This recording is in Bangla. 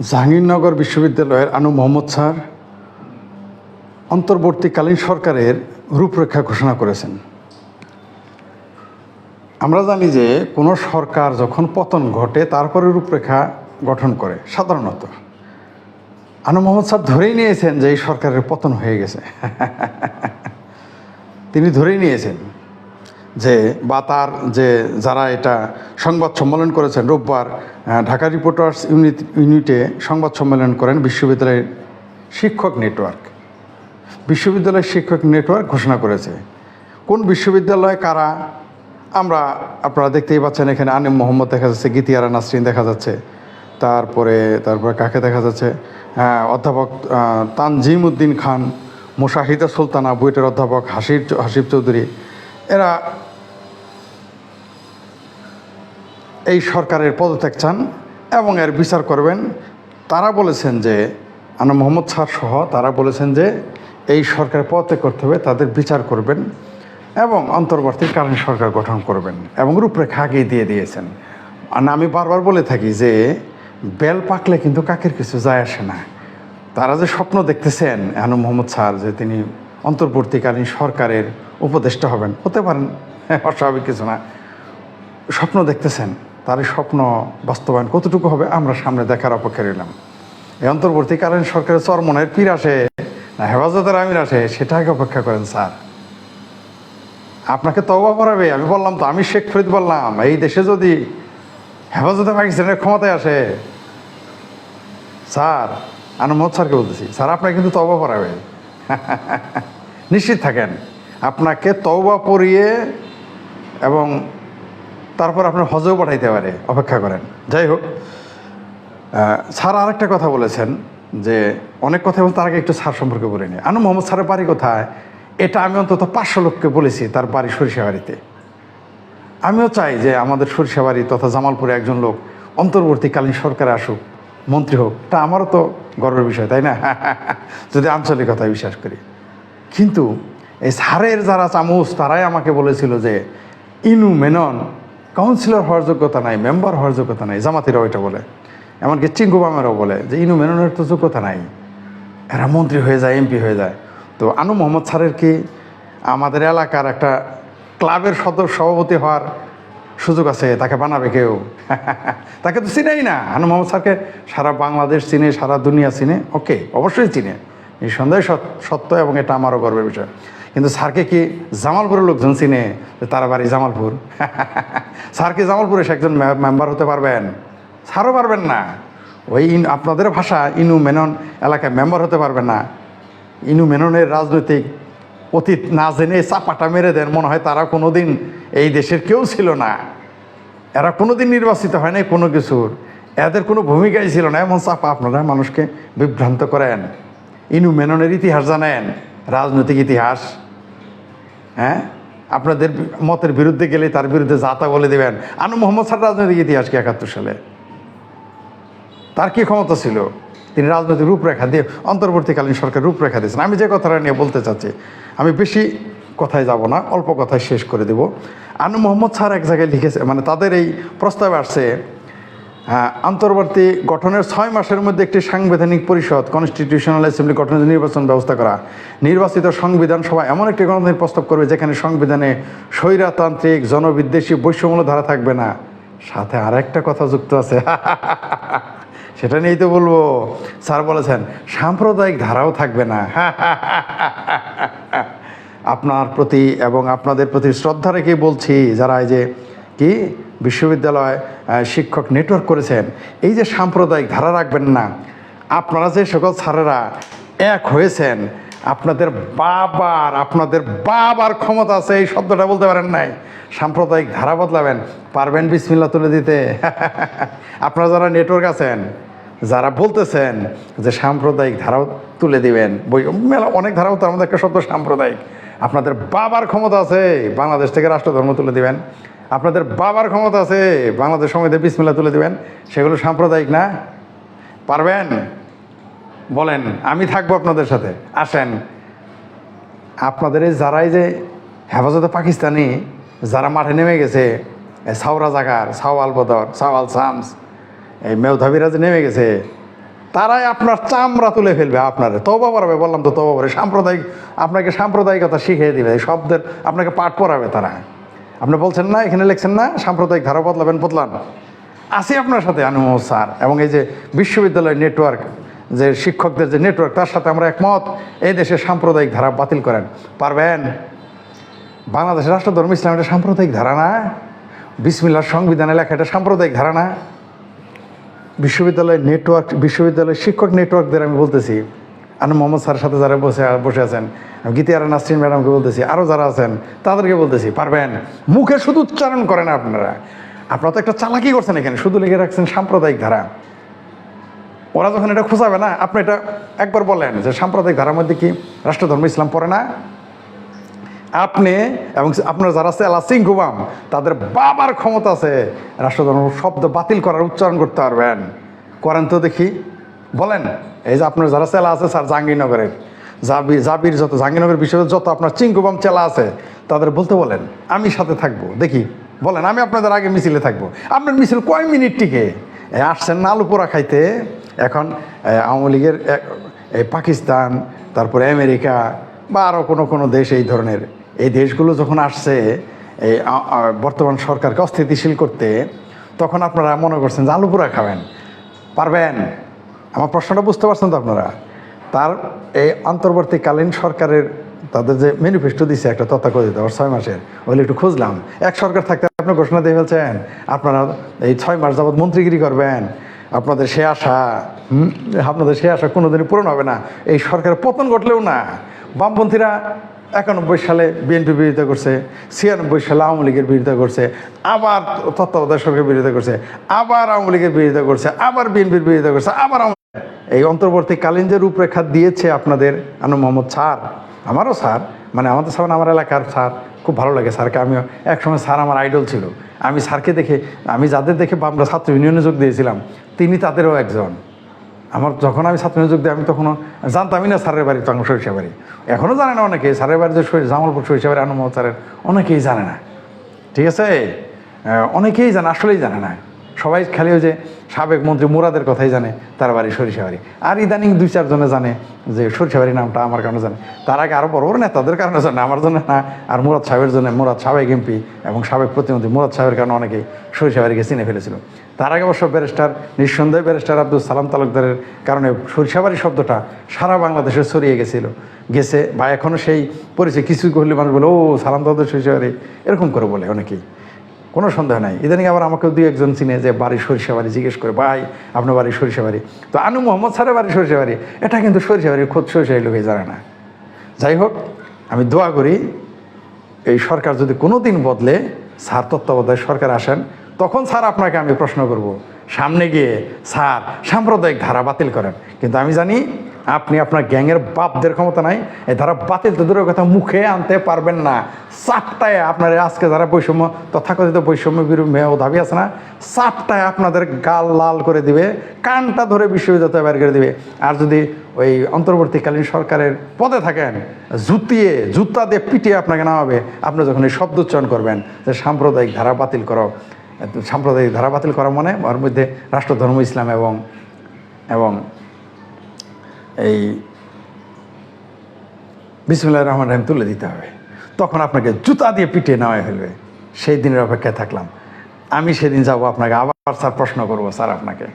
জাহাঙ্গীরনগর বিশ্ববিদ্যালয়ের আনু মোহাম্মদ স্যার অন্তর্বর্তীকালীন সরকারের রূপরেখা ঘোষণা করেছেন। আমরা জানি যে কোনো সরকার যখন পতন ঘটে, তারপরে রূপরেখা গঠন করে, সাধারণত। আনু মোহাম্মদ স্যার ধরেই নিয়েছেন যে এই সরকারের পতন হয়ে গেছে। তিনি ধরেই নিয়েছেন। যে, বা তার যে, যারা এটা সংবাদ সম্মেলন করেছেন, রোববার ঢাকা রিপোর্টার্স ইউনিট, ইউনিটে সংবাদ সম্মেলন করেন বিশ্ববিদ্যালয়ের শিক্ষক নেটওয়ার্ক। বিশ্ববিদ্যালয়ের শিক্ষক নেটওয়ার্ক ঘোষণা করেছে। কোন বিশ্ববিদ্যালয়, কারা? আমরা আপনারা দেখতেই পাচ্ছেন এখানে আনিম মোহাম্মদ দেখা যাচ্ছে, গীতিয়ারা নাসরিন দেখা যাচ্ছে, তারপরে তারপরে কাকে দেখা যাচ্ছে? অধ্যাপক তানজিম উদ্দিন খান, মুশাহিদা সুলতানা, বুয়েটের অধ্যাপক, হাসির, হাসিব চৌধুরী। এরা এই সরকারের পদত্যাগ চান এবং এর বিচার করবেন। তারা বলেছেন যে, আনা মোহাম্মদ স্যার সহ তারা বলেছেন যে, এই সরকার পদত্যাগ করতে হবে, তাদের বিচার করবেন এবং অন্তর্বর্তী অন্তর্বর্তীকালীন সরকার গঠন করবেন এবং রূপরেখা আগেই দিয়ে দিয়েছেন। আর আমি বারবার বলে থাকি যে, বেল পাকলে কিন্তু কাকের কিছু যায় আসে না। তারা যে স্বপ্ন দেখতেছেন আনু মোহাম্মদ স্যার যে তিনি অন্তর্বর্তীকালীন সরকারের উপদেষ্টা হবেন, হতে পারেন, অস্বাভাবিক কিছু না। স্বপ্ন দেখতেছেন। তার স্বপ্ন বাস্তবায়ন কতটুকু হবে, আমরা সামনে দেখার অপেক্ষা রইলাম। এই অন্তর্বর্তীকালীন সরকারের চরমনের পীর আসে, না হেফাজতের আমির আসে সেটাকে অপেক্ষা করেন স্যার। আপনাকে তওবা পড়াবে আমি বললাম তো, আমি শেখ ফরিদ বললাম, এই দেশে যদি হেফাজতে পাকিস্তানের ক্ষমতায় আসে, স্যার, আমি মোহাম্মদ স্যারকে বলতেছি, স্যার, আপনাকে কিন্তু তওবা পড়াবে নিশ্চিত থাকেন, আপনাকে তওবা পড়িয়ে এবং তারপর আপনার হজেও পাঠাইতে পারে, অপেক্ষা করেন। যাই হোক স্যার আরেকটা কথা বলেছেন যে অনেক কথা এবং তার আগে একটু স্যার সম্পর্কে বলে নিই। আনু মোহাম্মদ স্যারের বাড়ি কোথায়? এটা আমি অন্তত পাঁচশো লোককে বলেছি তার বাড়ি সরিষাবাড়িতে আমিও চাই যে আমাদের সরিষাবাড়ি তথা জামালপুরে একজন লোক অন্তর্বর্তীকালীন সরকারে আসুক, মন্ত্রী হোক। তা আমারও তো গর্বের বিষয়, তাই না? যদি আঞ্চলিকতায় বিশ্বাস করি। কিন্তু এই সারের যারা চামচ, তারাই আমাকে বলেছিল যে ইনু মেনন কাউন্সিলর হওয়ার যোগ্যতা নাই মেম্বার হওয়ার যোগ্যতা নাই, জামাতিরাও এটা বলে। এমনকি চিঙ্কু বামেরাও বলে যে ইনু মেননের তো যোগ্যতা নাই। এরা মন্ত্রী হয়ে যায়, এমপি হয়ে যায়। তো আনু মোহাম্মদ স্যারের কি আমাদের এলাকার একটা ক্লাবের সদস্য সভাপতি হওয়ার সুযোগ আছে? তাকে বানাবে কেউ? তাকে তো চিনেই না। আনু মোহাম্মদ স্যারকে সারা বাংলাদেশ চিনে, সারা দুনিয়া চিনে। ওকে, অবশ্যই চিনে। এই সন্দেহ সত্য এবং এটা আমারও গর্বের বিষয়। কিন্তু স্যারকে কি জামালপুরের লোকজন চিনে তার বাড়ি জামালপুর? স্যার কি জামালপুরে সে একজন মেম্বার হতে পারবেন। স্যারও পারবেন না। ওই আপনাদের ভাষা ইনু মেনন এলাকায় মেম্বার হতে পারবেন না। ইনু মেননের রাজনৈতিক অতীত না জেনে চাপাটা মেরে দেন, মনে হয় তারা কোনো দিন এই দেশের কেউ ছিল না। এরা কোনো দিন নির্বাচিত হয় নাই কোনো কিছুর। এদের কোনো ভূমিকাই ছিল না। এমন চাপা আপনারা মানুষকে বিভ্রান্ত করেন। ইনু মেননের ইতিহাস জানেন। রাজনৈতিক ইতিহাস হ্যাঁ? আপনাদের মতের বিরুদ্ধে গেলে তার বিরুদ্ধে যাতা বলে দেবেন। আনু মোহাম্মদ স্যার রাজনৈতিক ইতিহাস কি একাত্তর সালে? তার কি ক্ষমতা ছিল? তিনি রাজনৈতিক রূপরেখা দিয়ে অন্তর্বর্তীকালীন সরকার রূপরেখা দিয়েছেন। আমি যে কথাটা নিয়ে বলতে চাচ্ছি, আমি বেশি কথায় যাব না, অল্প কথায় শেষ করে দেব। আনু মোহাম্মদ স্যার এক জায়গায় লিখেছে মানে তাদের এই প্রস্তাবে আসছে অন্তর্বর্তী গঠনের ছয় মাসের মধ্যে একটি সাংবিধানিক পরিষদ কনস্টিটিউশনাল অ্যাসেম্বলি গঠনের নির্বাচন ব্যবস্থা করা। নির্বাচিত সংবিধান সভা এমন একটি গণতান্ত্রিক প্রস্তাব করবে যেখানে সংবিধানে স্বৈরাতান্ত্রিক, জনবিদ্বেষী বৈষম্য ধারা থাকবে না। সাথে আর একটা কথা যুক্ত আছে। সেটা নিয়েই তো বলব। স্যার বলেছেন, সাম্প্রদায়িক ধারাও থাকবে না। আপনার প্রতি এবং আপনাদের প্রতি শ্রদ্ধা রেখে বলছি, যারা এই যে, কি? বিশ্ববিদ্যালয় শিক্ষক নেটওয়ার্ক করেছেন। এই যে সাম্প্রদায়িক ধারা রাখবেন না, আপনারা যে সকল স্যারেরা এক হয়েছেন, আপনাদের বাবার আপনাদের বাবার ক্ষমতা আছে, এই শব্দটা বলতে পারেন নাই। সাম্প্রদায়িক ধারা বদলাবেন, পারবেন বিসমিল্লা তুলে দিতে। আপনারা যারা নেটওয়ার্ক আছেন, যারা বলতেছেন যে সাম্প্রদায়িক ধারাও তুলে দিবেন, বই মেলা অনেক ধারাও তো আমাদের একটা শব্দ সাম্প্রদায়িক। আপনাদের বাবার ক্ষমতা আছে, বাংলাদেশ থেকে রাষ্ট্রধর্ম তুলে দিবেন। আপনাদের বাবার ক্ষমতা আছে, বাংলাদেশ সমিতি বিসমিল্লা তুলে দেবেন। সেগুলো সাম্প্রদায়িক না? পারবেন? বলেন, আমি থাকব আপনাদের সাথে। আসেন। আপনাদের যারাই যে হেফাজতে পাকিস্তানি, যারা মাঠে নেমে গেছে সাউরা জাগার সাওয়াল বদর সাওয়াল শামস এই মেউধাবিরা নেমে গেছে, তারাই আপনার চামড়া তুলে ফেলবে আপনার। তবা পড়াবে, বললাম তো তবা পড়ে। সাম্প্রদায়িক, আপনাকে সাম্প্রদায়িকতা শিখিয়ে দিবে। শব্দের আপনাকে পাঠ পড়াবে তারা। আপনি বলছেন না, এখানে লিখছেন না, সাম্প্রদায়িক ধারা বদলাবেন, বদলান। আসি আপনার সাথে, আনু স্যার, এবং এই যে বিশ্ববিদ্যালয় নেটওয়ার্ক যে শিক্ষকদের যে নেটওয়ার্ক তার সাথে আমরা একমত, এই দেশে সাম্প্রদায়িক ধারা বাতিল করেন। পারবেন? বাংলাদেশের রাষ্ট্রধর্ম ইসলাম এটা সাম্প্রদায়িক ধারা না। বিসমিল্লার সংবিধানে লেখা এটা সাম্প্রদায়িক ধারা না। বিশ্ববিদ্যালয়ের নেটওয়ার্ক বিশ্ববিদ্যালয়ের শিক্ষক নেটওয়ার্কদের আমি বলতেছি। আনু মোহাম্মদ স্যারের সাথে যারা বসে বসে আছেন আমি গীতিয়ারা নাসরিন ম্যাডামকে বলতেছি আরও যারা আছেন, তাদেরকে বলতেছি, পারবেন? মুখে শুধু উচ্চারণ করেন আপনারা। আপনারা তো একটা চালাকি করছেন এখানে, শুধু লিখে রাখছেন সাম্প্রদায়িক ধারা। ওরা যখন এটা খোঁজাবে না, আপনি এটা একবার বলেন যে সাম্প্রদায়িক ধারার মধ্যে কি রাষ্ট্রধর্ম, ইসলাম পড়ে না? আপনি এবং আপনার যারা সেলা সিংকুবাম তাদের বাবার ক্ষমতা আছে, রাষ্ট্রধর্ম শব্দ বাতিল করার উচ্চারণ করতে পারবেন। করেন তো দেখি। বলেন, এই যে আপনার যারা চেলা আছে, স্যার, জাহাঙ্গীরনগরের। জাবির জাবির যত জাহাঙ্গীরনগর বিশ্ববিদ্যালয় যত আপনার চিঙ্কুবাম চেলা আছে, তাদের বলতে বলেন, আমি সাথে থাকব। দেখি, বলেন, আমি আপনাদের আগে মিছিলে থাকব। আপনার মিছিল কয় মিনিট টিকে? আসছেন না আলু পোড়া খাইতে। এখন আওয়ামী লীগের পাকিস্তান, তারপরে আমেরিকা, বা আরও কোনো কোনো দেশ এই ধরনের, এই দেশগুলো যখন আসছে এই বর্তমান সরকারকে অস্থিতিশীল করতে, তখন আপনারা মনে করছেন যে আলু পোড়া খাবেন। পারবেন? আমার প্রশ্নটা বুঝতে পারছেন তো আপনারা? তার এই অন্তর্বর্তীকালীন সরকারের তাদের যে ম্যানিফেস্টো দিছে একটা তথাকথিত আবার ছয় মাসের, ওইগুলো একটু খুঁজলাম। এক সরকার থাকতে আপনি ঘোষণা দিয়ে ফেলছেন, আপনারা এই ছয় মাস যাবৎ মন্ত্রীগিরি করবেন, আপনাদের সে আশা আপনাদের সে আশা কোনোদিনই পূরণ হবে না। এই সরকারের পতন ঘটলেও না। বামপন্থীরা একানব্বই সালে বিএনপি বিরোধিতা করছে, ছিয়ানব্বই সালে আওয়ামী লীগের বিরোধিতা করছে, আবার তত্ত্বাবধায়ক সরকারের বিরোধিতা করছে, আবার আওয়ামী লীগের বিরোধিতা করছে, আবার বিএনপির বিরোধিতা করছে, আবার এই অন্তর্বর্তীকালীন যে রূপরেখা দিয়েছে আপনাদের আনু মোহাম্মদ স্যার, আমারও স্যার মানে আমাদের সামনে আমার এলাকার স্যার, খুব ভালো লাগে স্যারকে। আমিও একসময় স্যার আমার আইডল ছিল। আমি স্যারকে দেখে, আমি যাদের দেখে আমরা ছাত্র ইউনিয়নে যোগ দিয়েছিলাম, তিনি তাদেরও একজন। আমার যখন আমি ছাত্র যোগ দিই, আমি তখনও জানতামই না স্যারের বাড়ি তখন সরিষা বাড়ি। এখনও জানে না অনেকে স্যারের বাড়ি যে জামালপুর সরিষা বাড়ি আনন্দ স্যারের, অনেকেই জানে না। ঠিক আছে? অনেকেই জানে, আসলেই জানে না। সবাই খালি ওই যে সাবেক মন্ত্রী মুরাদের কথাই জানে, তার বাড়ি সরিষা বাড়ি। আর ইদানিং দুই চারজনে জানে যে সরিষা বাড়ি নামটা আমার কারণে জানে। তার আগে আরও বড় বড় নেতাদের কারণে জানে, আমার জন্য না। আর মুরাদ সাহেবের জন্য, মুরাদ সাবেক এমপি এবং সাবেক প্রতিমন্ত্রী মুরাদ সাহেবের কারণে অনেকেই সরিষা বাড়িকে চিনে ফেলেছিল। তার আগে অবশ্য ব্যারিস্টার, নিঃসন্দেহে ব্যারিস্টার আব্দুল সালাম তালুকদারের কারণে সরিষাবাড়ি শব্দটা সারা বাংলাদেশে ছড়িয়ে গেছিল। গেছে বা এখনও সেই পরিচয়, কিছু করলে মানুষ বলে, ও সালাম তালুকদার সরিষাবাড়ি এরকম করে বলে অনেকেই। কোনো সন্দেহ নাই। ইদানিং আবার আমাকে দুই একজন চিনে যে বাড়ি সরিষা বাড়ি জিজ্ঞেস করে, ভাই, আপনার বাড়ি সরিষা বাড়ি? তো আনু মোহাম্মদ স্যারের বাড়ি সরিষা বাড়ি। এটা কিন্তু সরিষা বাড়ির খোঁজ সরিষাবাড়ি লোকে জানে না। যাই হোক, আমি দোয়া করি, এই সরকার যদি কোনো দিন বদলে স্যার তত্ত্বাবধায়ক সরকার আসেন, তখন স্যার আপনাকে আমি প্রশ্ন করব। সামনে গিয়ে স্যার সাম্প্রদায়িক ধারা বাতিল করেন। কিন্তু আমি জানি আপনি আপনার গ্যাংয়ের বাপদের ক্ষমতা নাই এই ধারা বাতিল তো দূরের কথা, মুখে আনতে পারবেন না। চাপটায় আপনার আজকে যারা বৈষম্য, তথাকথিত বৈষম্য বিরুদ্ধে দাবি আছে না? চাপটায় আপনাদের গাল লাল করে দিবে, কানটা ধরে বিশ্ববিদ্যালয় বের করে দিবে। আর যদি ওই অন্তর্বর্তীকালীন সরকারের পদে থাকেন, জুতিয়ে, জুতা দিয়ে পিটিয়ে আপনাকে নামাবে, আপনি যখন এই শব্দ উচ্চারণ করবেন যে সাম্প্রদায়িক ধারা বাতিল করো। সাম্প্রদায়িক ধারা বাতিল করা মানে ওর মধ্যে রাষ্ট্রধর্ম, ইসলাম এবং এবং এই বিসমুল্লাহ রহমান রহিম তুলে দিতে হবে। তখন আপনাকে জুতা দিয়ে পিটিয়ে নেওয়া হইবে। সেই দিনের অপেক্ষায় থাকলাম। আমি সেদিন যাব আপনাকে আবার স্যার প্রশ্ন করব স্যার আপনাকে।